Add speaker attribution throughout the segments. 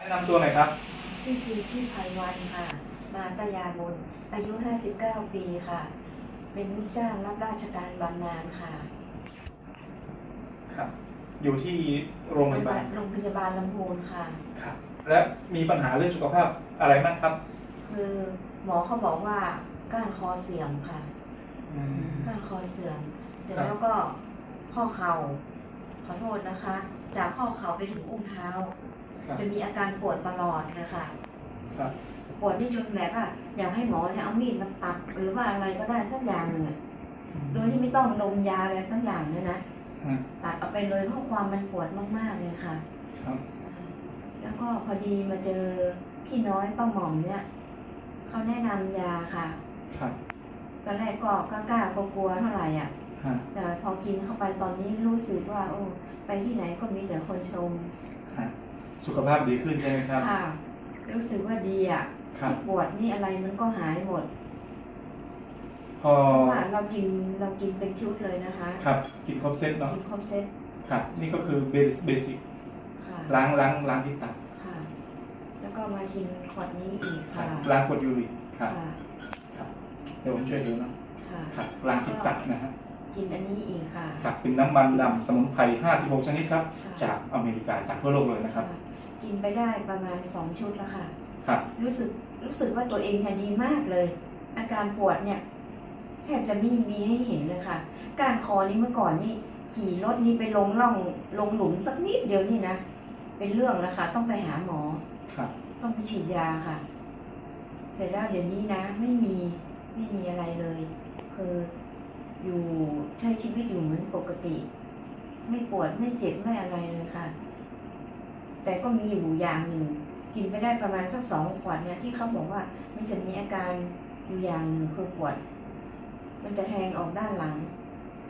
Speaker 1: แนะนำตัวหน่อยครับ
Speaker 2: ชื่อคือชื่อไพวันค่ะ มาตยามนอายุ 59 ปีค่ะ เป็นลูกจ้างรับราชการบำนาญค่ะ
Speaker 1: ครับ อยู่ที่โรงพยาบาล
Speaker 2: โรงพยาบาลลำพูนค่ะ
Speaker 1: ครับ และมีปัญหาเรื่องสุขภาพอะไรบ้างครับ
Speaker 2: คือหมอเขาบอกว่าก้านคอเสื่อมค่ะ
Speaker 1: อืม
Speaker 2: ก้านคอเสื่อม เสร็จ
Speaker 1: ครับ
Speaker 2: แล้วก็ข้อเข่า ขอโทษนะคะ จากข้อเข่าไปถึงอุ้งเท้า
Speaker 1: ครับ
Speaker 2: จะมีอาการปวดตลอดนะคะ
Speaker 1: ครับ
Speaker 2: ปวดนี่จนแบบว่าอยากให้หมอเนี่ยเอามีดมาตัดหรือว่าอะไรก็ได้สักอย่างหนึ่งอะโดยที่ไม่ต้องดมยาอะไรสักอย่างเนี่ยนะ
Speaker 1: อืม
Speaker 2: ตัดออกไปเลยเพราะความมันปวดมากๆเลยค่ะ
Speaker 1: ครับ
Speaker 2: แล้วก็พอดีมาเจอพี่น้อยป้าหม่อมเนี่ยเขาแนะนำยาค่ะ
Speaker 1: ครับ
Speaker 2: ตอนแรกก็กล้าๆกลัวๆเท่าไหร่อะ
Speaker 1: ฮะ
Speaker 2: แต่พอกินเข้าไปตอนนี้รู้สึกว่า โอ้ไปที่ไหนก็มีแต่คนชม
Speaker 1: ฮะ สุขภาพดีขึ้นใช่ไหมครับ
Speaker 2: ค่ะรู้สึกว่าดีอะ
Speaker 1: ครับ
Speaker 2: ที่ปวดนี่อะไรมันก็หายหมด
Speaker 1: พอ
Speaker 2: เพราะว่าเรากินเรากินเป็นชุดเลยนะคะ
Speaker 1: ครับกินครบเซตเนาะ
Speaker 2: กินครบเซต
Speaker 1: ครับนี่ก็คือเบสเบสิก
Speaker 2: ค่ะ
Speaker 1: ล้างล้างล้างที่ตับ
Speaker 2: ค่ะ แล้วก็มากินขวดนี้อีก
Speaker 1: ครั
Speaker 2: ค่ะ
Speaker 1: บล้างกรดยูริกครับ
Speaker 2: ค่ะ
Speaker 1: ครับเดี๋ยวผมช่วยดูเนาะ
Speaker 2: ค่ะ
Speaker 1: ครับล้างที่ตับนะฮะ
Speaker 2: กินอันนี้อีกค่ะ
Speaker 1: ครับเป็นน้ำมันดำสมุนไพร 56 ชนิดครับ
Speaker 2: ค่ะ
Speaker 1: จากอเมริกาจากทั่วโลกเลยนะครับ
Speaker 2: ค่ะกินไปได้ประมาณสองชุดแล้วค่ะ
Speaker 1: ครับ
Speaker 2: รู้สึกรู้สึกว่าตัวเองเนี่ยดีมากเลย อาการปวดเนี่ยแทบจะไม่มีให้เห็นเลยค่ะ การคอนี้เมื่อก่อนนี่ขี่รถนี่ไปลงร่องลงหลุมสักนิดเดียวนี่นะ เป็นเรื่องแล้วค่ะต้องไปหาหมอ
Speaker 1: ครับ
Speaker 2: ต้องไปฉีดยาค่ะ เสร็จแล้วเดี๋ยวนี้นะ ไม่มีไม่มีอะไรเลย คือ อยู่ใช้ชีวิตอยู่เหมือนปกติ ไม่ปวดไม่เจ็บไม่อะไรเลยค่ะ แต่ก็มีอยู่อย่างหนึ่งกินไปได้ประมาณสักสองขวดเนี่ยที่เขาบอกว่ามันจะมีอาการอยู่อย่างหนึ่งคือปวด มันจะแทงออกด้านหลัง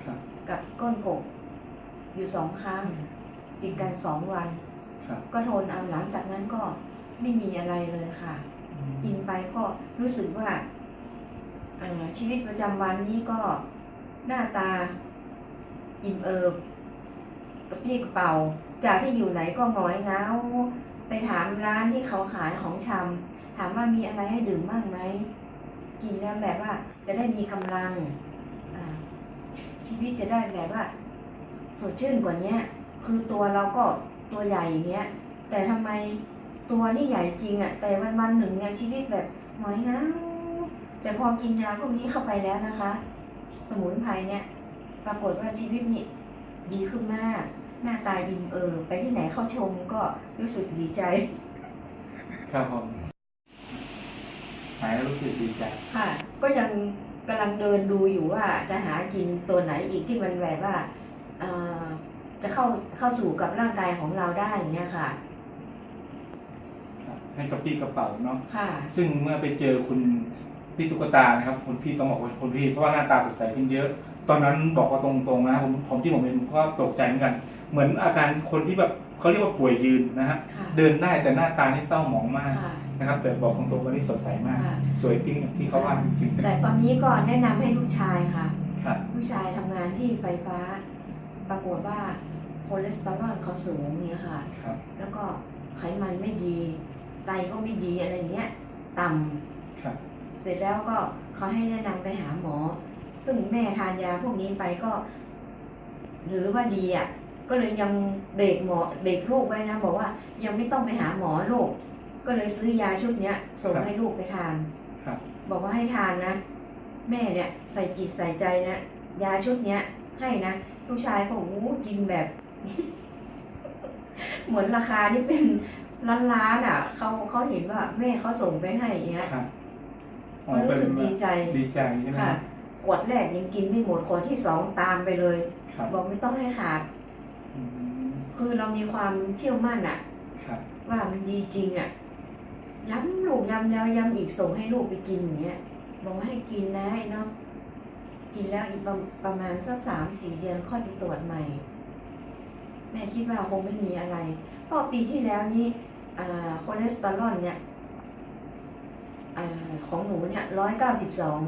Speaker 1: ครับ
Speaker 2: กับก้นกบอยู่สองครั้งติดกันสองวัน
Speaker 1: ครับ
Speaker 2: ก็ทนเอาหลังจากนั้นก็ไม่มีอะไรเลยค่ะ กินไปก็รู้สึกว่าเอ่อชีวิตประจำวันนี้ก็ หน้าตา อิ่มเอิบกระปี้กระเป๋า จากที่อยู่ไหนก็หงอยเงาไปถามร้านที่เขาขายของชำถามว่ามีอะไรให้ดื่มบ้างไหมกินแล้วแบบว่าจะได้มีกำลังชีวิตจะได้แบบว่า สดชื่นกว่าเนี้ยคือตัวเราก็ตัวใหญ่อย่างเงี้ย แต่ทำไมตัวนี่ใหญ่จริงอะ่ะ แต่วันวันหนึ่งเนี่ยชีวิตแบบหงอยเงาแต่พอกินยาพวกนี้เข้าไปแล้วนะคะ สมุนไพรเนี่ยปรากฏว่าชีวิตนี่ดีขึ้นมาก หน้าตายิ้มเออ ไปที่ไหนเข้าชมก็รู้สึกดีใจ
Speaker 1: ครับผมหายแล้วรู้สึกดีใจ
Speaker 2: ค่ะ ก็ยังกำลังเดินดูอยู่ว่าจะหากินตัวไหนอีกที่มันแบบว่าเอ่อจะเข้าเข้าสู่กับร่างกายของเราได้อย่างเงี้ยค่ะ
Speaker 1: ครับให้กระปี้กระเป๋าเนาะ
Speaker 2: ค่ะ
Speaker 1: ซึ่งเมื่อไปเจอคุณ พี่ตุ๊กตานะครับคุณพี่ต้องบอกว่าคุณพี่เพราะว่าหน้าตาสดใสขึ้นเยอะ ตอนนั้นบอกว่าตรงๆนะผมผมที่ผมเห็นผมก็ตกใจเหมือนกัน เหมือนอาการคนที่แบบเขาเรียกว่าป่วยยืนนะฮะ
Speaker 2: ค่ะ
Speaker 1: เดินได้แต่หน้าตานี่เศร้าหมองมาก
Speaker 2: ค่ะ
Speaker 1: นะครับแต่บอกตรงๆวันนี้สดใสมาก
Speaker 2: ค่ะ
Speaker 1: สวยปิ้งอย่างที่เขาว่าจริง
Speaker 2: แต่ตอนนี้ก็แนะนำให้ลูกชายค่ะ
Speaker 1: ๆครับ
Speaker 2: ลูกชายทำงานที่ไฟฟ้า ปรากฏว่าคอเลสเตอรอลเขาสูงเนี่ยค่ะ
Speaker 1: ครับ
Speaker 2: แล้วก็ไขมันไม่ดีไตก็ไม่ดีอะไรเงี้ย ต่ำ
Speaker 1: ครับ
Speaker 2: เสร็จแล้วก็เขาให้แนะนำไปหาหมอ ซึ่งแม่ทานยาพวกนี้ไปก็ หรือว่าดีอะ ก็เลยยังเบรกหมอเบรกลูกไว้นะ บอกว่ายังไม่ต้องไปหาหมอลูก ก็เลยซื้อยาชุดเนี้ยส่งให้ลูกไปทาน
Speaker 1: ครับ
Speaker 2: บอกว่าให้ทานนะ แม่เนี่ย ใส่จิตใส่ใจนะยาชุดเนี้ย ให้นะลูกชายก็โอ้โหกินแบบ เหมือนราคาที่เป็นล้านล้านๆอะเขาเขาเห็นว่าแม่เขาส่งไปให้อย่างเงี้ย
Speaker 1: ครับอ๋อ
Speaker 2: ก็รู้สึก
Speaker 1: เป็น
Speaker 2: ดีใจ
Speaker 1: ดีใจใช่ไหม
Speaker 2: ค่ะขวดแรกยังกินไม่หมดขวดที่สองตามไปเลย
Speaker 1: ครับ
Speaker 2: บอกไม่ต้องให้ขาด
Speaker 1: อืม
Speaker 2: คือเรามีความเชื่อมั่นอะ
Speaker 1: ครับ
Speaker 2: ว่ามันดีจริงอะย้ำลูกย้ำแล้วย้ำอีกส่งให้ลูกไปกินอย่างเงี้ยบอกว่าให้กินนะไอ้เนาะกินแล้วอีกประประมาณสักสามสี่เดือนค่อยไปตรวจใหม่ แม่คิดว่าคงไม่มีอะไรเพราะปีที่แล้วนี่อ่าคอเลสเตอรอลเนี่ยอา ของหนูเนี่ยร้อยเก้าสิบสอง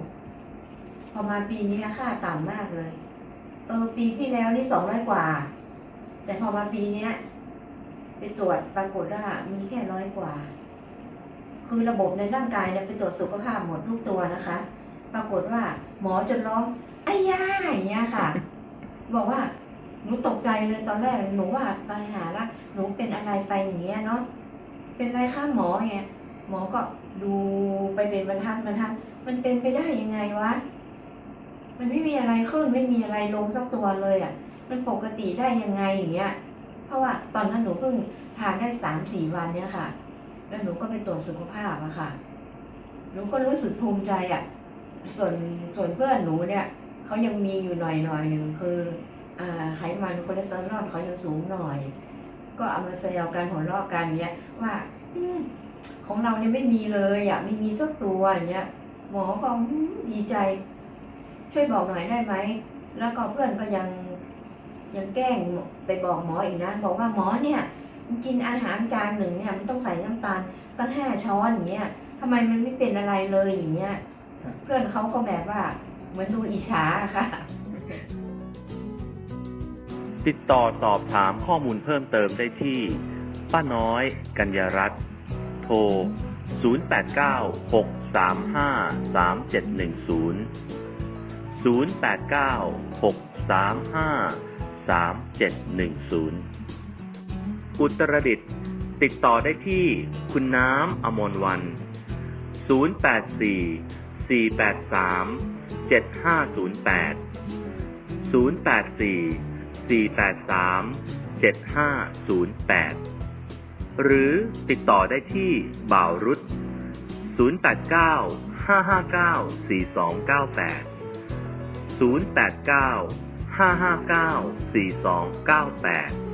Speaker 2: พอมาปีนี้ค่าต่ำมากเลย เออ ปีที่แล้วนี่สองร้อยกว่า แต่พอมาปีเนี้ยไปตรวจปรากฏว่ามีแค่ร้อยกว่า คือระบบในร่างกายเนี่ยไปตรวจสุขภาพหมดทุกตัวนะคะ ปรากฏว่าหมอจนร้องไอ้ย่าอย่างเงี้ยค่ะ บอกว่าหนูตกใจเลยตอนแรกหนูว่าตายหาละหนูเป็นอะไรไปอย่างเงี้ยเนาะเป็นอะไรคะหมอเงี้ย หมอก็ดูไปเป็นบรรทัดบรรทัดมันเป็นไปได้ยังไงวะ มันไม่มีอะไรขึ้นไม่มีอะไรลงสักตัวเลยอะ มันปกติได้ยังไงอย่างเงี้ย เพราะว่าตอนนั้นหนูเพิ่งทานได้สามสี่วันเนี่ยค่ะ แล้วหนูก็ไปตรวจสุขภาพอะค่ะ หนูก็รู้สึกภูมิใจอะ ส่วนส่วนเพื่อนหนูเนี่ยเขายังมีอยู่หน่อยหน่อยหนึ่งคืออ่าไขมันคอเลสเตอรอลเขายังสูงหน่อย ก็เอามาแซวกันหัวเราะกันเนี้ยว่าอื ของเราเนี่ยไม่มีเลยอะไม่มีสักตัวอย่างเงี้ยหมอก็ดีใจ ช่วยบอกหน่อยได้ไหมแล้วก็เพื่อนก็ยังยังแกล้งไปบอกหมออีกนะ บอกว่าหมอเนี่ยกินอาหารจานหนึ่งเนี่ยมันต้องใส่น้ำตาลตั้งห้าช้อนอย่างเงี้ยทำไมมันไม่เป็นอะไรเลยอย่างเงี้ยเพื่อนเขาก็แบบว่าเหมือนดูอิจฉาค่ะ
Speaker 3: ติดต่อสอบถามข้อมูลเพิ่มเติมได้ที่ ป้าน้อย กัญญารัตน์ โทร 0896353710 0896353710 อุตรดิตถ์ติดต่อได้ที่คุณน้ำอมรวัน 084 483 7508 084 483 7508 หรือติดต่อได้ที่บ่าวรุษ089 559 4298 089 559 4298